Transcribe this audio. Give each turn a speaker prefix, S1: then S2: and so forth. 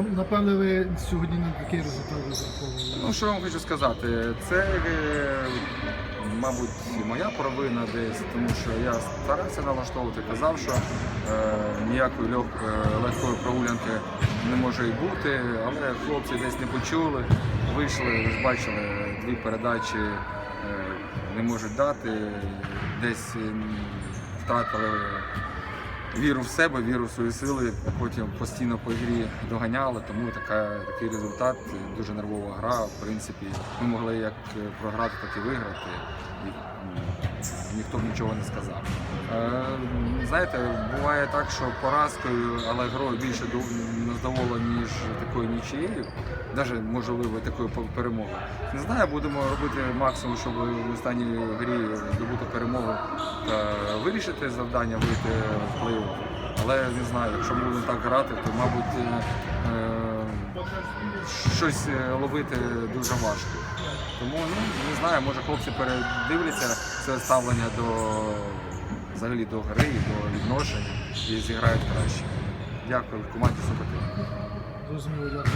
S1: Напевне, ви сьогодні на такий результат розраховували.
S2: Ну, що я вам хочу сказати, це, е, мабуть, моя провина десь, тому що я старався налаштовувати, казав, що е, ніякої лег, е, легкої прогулянки не може й бути, але хлопці десь не почули, вийшли, ви ж бачили, дві передачі е, не можуть дати, десь втратили віру в себе, віру в свої сили, потім постійно по грі доганяли, тому така, такий результат, дуже нервова гра. В принципі, ми могли як програти, так і виграти. І, ніхто б нічого не сказав. Е, знаєте, буває так, що поразкою, але грою більше дов- задоволені, ніж такою нічією, навіть можливо такою перемогою. Не знаю, будемо робити максимум, щоб в останній грі здобути перемогу та вирішити завдання вийти в плей-офф. Але не знаю, якщо ми будемо так грати, то мабуть е, е, щось е, ловити дуже важко. Тому ну не знаю, може хлопці передивляться це ставлення до взагалі до гри, до відношень і зіграють краще. Дякую, команді супротивник.
S1: Зрозуміло, дякую.